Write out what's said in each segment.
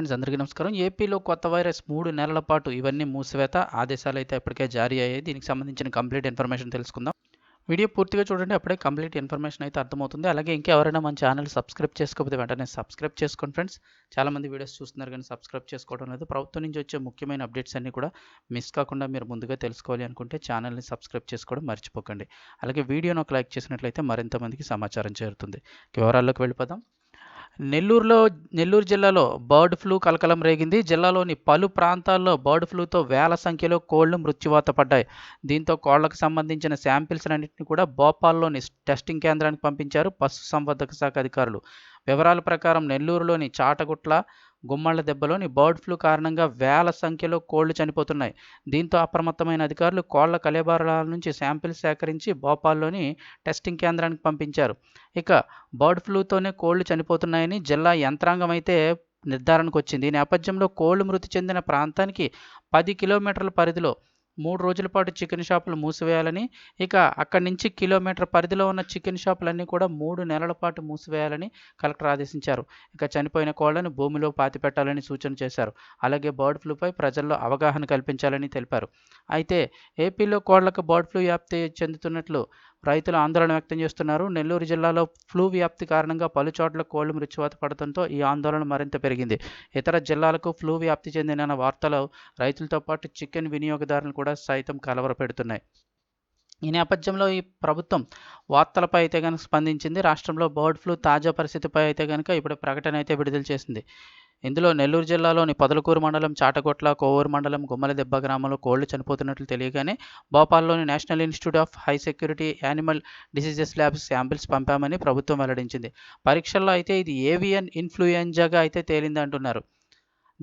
Friends అందరికీ నమస్కారం. ఏపీలో కొత్త వైరస్ మూడు నెలల పాటు ఇవన్నీ మూసివేత ఆదేశాలు అయితే ఇప్పటికే జారీ అయ్యాయి. దీనికి సంబంధించిన కంప్లీట్ ఇన్ఫర్మేషన్ తెలుసుకుందాం. వీడియో పూర్తిగా చూడండి అప్పుడే కంప్లీట్ ఇన్ఫర్మేషన్ అయితే అర్థమవుతుంది. అలాగే ఇంకెవరైనా మన ఛానల్ సబ్స్క్రైబ్ చేసుకోకపోతే వెంటనే సబ్స్క్రైబ్ చేసుకోండి ఫ్రెండ్స్. చాలామంది వీడియోస్ చూస్తున్నారు కానీ సబ్స్క్రైబ్ చేసుకోవడం లేదు. ప్రభుత్వం నుంచి వచ్చే ముఖ్యమైన అప్డేట్స్ అన్నీ కూడా మిస్ కాకుండా మీరు ముందుగా తెలుసుకోవాలి అనుకుంటే ఛానల్ని సబ్స్క్రైబ్ చేసుకోవడం మర్చిపోకండి. అలాగే వీడియోను ఒక లైక్ చేసినట్లయితే మరింత మందికి సమాచారం చేరుతుంది. వివరాల్లోకి వెళ్ళిపోదాం. నెల్లూరులో నెల్లూరు జిల్లాలో బర్డ్ ఫ్లూ కలకలం రేగింది. జిల్లాలోని పలు ప్రాంతాల్లో బర్డ్ ఫ్లూతో వేల సంఖ్యలో కోళ్ళు మృత్యువాత పడ్డాయి. దీంతో కోళ్ళకు సంబంధించిన శాంపిల్స్ అన్నింటినీ కూడా భోపాల్లోని టెస్టింగ్ కేంద్రానికి పంపించారు పశు సంవర్ధక శాఖ అధికారులు. వివరాల ప్రకారం నెల్లూరులోని చాటగుట్ల గుమ్మళ్ళ దెబ్బలోని బర్డ్ ఫ్లూ కారణంగా వేల సంఖ్యలో కోళ్ళు చనిపోతున్నాయి. దీంతో అప్రమత్తమైన అధికారులు కోళ్ళ కలేబారాల నుంచి శాంపిల్స్ సేకరించి భోపాల్లోని టెస్టింగ్ కేంద్రానికి పంపించారు. ఇక బర్డ్ ఫ్లూతోనే కోళ్ళు చనిపోతున్నాయని జిల్లా యంత్రాంగం అయితే నిర్ధారణకు వచ్చింది. ఈ నేపథ్యంలో కోళ్ళు మృతి చెందిన ప్రాంతానికి పది కిలోమీటర్ల పరిధిలో మూడు రోజుల పాటు చికెన్ షాపులు మూసివేయాలని ఇక అక్కడి నుంచి కిలోమీటర్ పరిధిలో ఉన్న చికెన్ షాపులన్నీ కూడా మూడు నెలల పాటు మూసివేయాలని కలెక్టర్ ఆదేశించారు. ఇక చనిపోయిన కోళ్ళను భూమిలో పాతిపెట్టాలని సూచన చేశారు. అలాగే బర్డ్ ఫ్లూపై ప్రజల్లో అవగాహన కల్పించాలని తెలిపారు. అయితే ఏపీలో కోళ్ళకు బర్డ్ ఫ్లూ వ్యాప్తి చెందుతున్నట్లు రైతులు ఆందోళన వ్యక్తం చేస్తున్నారు. నెల్లూరు జిల్లాలో ఫ్లూ వ్యాప్తి కారణంగా పలు చోట్ల కోళ్ళు మృత్యువాత పడటంతో ఈ ఆందోళన మరింత పెరిగింది. ఇతర జిల్లాలకు ఫ్లూ వ్యాప్తి చెందిన వార్తలు రైతులతో పాటు చికెన్ వినియోగదారులను కూడా సైతం కలవరపెడుతున్నాయి ఈ నేపథ్యంలో ఈ ప్రభుత్వం వార్తలపై అయితే కనుక స్పందించింది. రాష్ట్రంలో బర్డ్ ఫ్లూ తాజా పరిస్థితిపై అయితే కనుక ఇప్పుడు ప్రకటన అయితే విడుదల చేసింది. ఇందులో నెల్లూరు జిల్లాలోని పదలకూరు మండలం చాటగొట్ల కోవూరు మండలం గుమ్మలదెబ్బ గ్రామంలో కోళ్ళు చనిపోతున్నట్లు తెలియగానే భోపాల్లోని national institute of high security animal diseases labs samples పంపామని ప్రభుత్వం వెల్లడించింది. పరీక్షల్లో అయితే ఇది ఏవియన్ ఇన్ఫ్లుయెంజాగా అయితే తేలింది అంటున్నారు.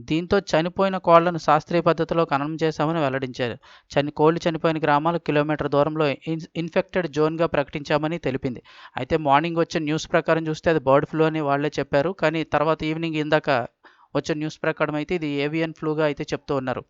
దీంతో చనిపోయిన కోళ్ళను శాస్త్రీయ పద్ధతిలో ఖననం చేశామని వెల్లడించారు. చని కోళ్ళు చనిపోయిన గ్రామాలు కిలోమీటర్ దూరంలో ఇన్ ఇన్ఫెక్టెడ్ జోన్గా ప్రకటించామని తెలిపింది. అయితే మార్నింగ్ వచ్చిన న్యూస్ ప్రకారం చూస్తే అది బర్డ్ ఫ్లూ అని వాళ్ళే చెప్పారు. కానీ తర్వాత ఈవినింగ్ ఇందాక వచ్చిన న్యూస్ ప్రకారం అయితే ఇది ఏవియన్ ఫ్లూగా అయితే చెప్తూ ఉన్నారు.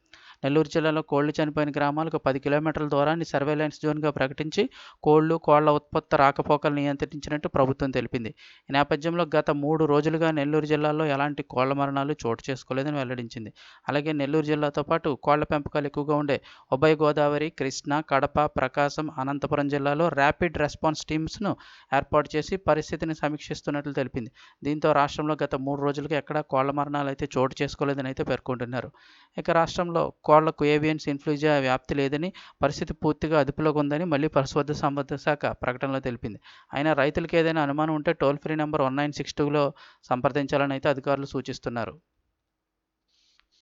నెల్లూరు జిల్లాలో కోళ్ళు చనిపోయిన గ్రామాలకు పది కిలోమీటర్ల దూరాన్ని సర్వేలెన్స్ జోన్గా ప్రకటించి కోళ్ళు కోళ్ళ ఉత్పత్తి రాకపోకలు నియంత్రించినట్టు ప్రభుత్వం తెలిపింది. ఈ నేపథ్యంలో గత మూడు రోజులుగా నెల్లూరు జిల్లాలో ఎలాంటి కోళ్ళ మరణాలు చోటు చేసుకోలేదని వెల్లడించింది. అలాగే నెల్లూరు జిల్లాతో పాటు కోళ్ళ పెంపకాలు ఎక్కువగా ఉండే ఉభయ గోదావరి కృష్ణా కడప ప్రకాశం అనంతపురం జిల్లాలో ర్యాపిడ్ రెస్పాన్స్ టీమ్స్ను ఏర్పాటు చేసి పరిస్థితిని సమీక్షిస్తున్నట్లు తెలిపింది. దీంతో రాష్ట్రంలో గత మూడు రోజులుగా ఎక్కడా కోళ్ళ మరణాలు అయితే చోటు చేసుకోలేదని అయితే పేర్కొంటున్నారు. ఇక రాష్ట్రంలో కోళ్ళకు ఏవియన్స్ ఇన్ఫ్లుయెంజా వ్యాప్తి లేదని పరిస్థితి పూర్తిగా అదుపులోకి ఉందని మళ్ళీ పరిశుద్ధ సంబంధ శాఖ ప్రకటనలో తెలిపింది. అయినా రైతులకు ఏదైనా అనుమానం ఉంటే toll free number one nine six టూలో సంప్రదించాలని అయితే అధికారులు సూచిస్తున్నారు.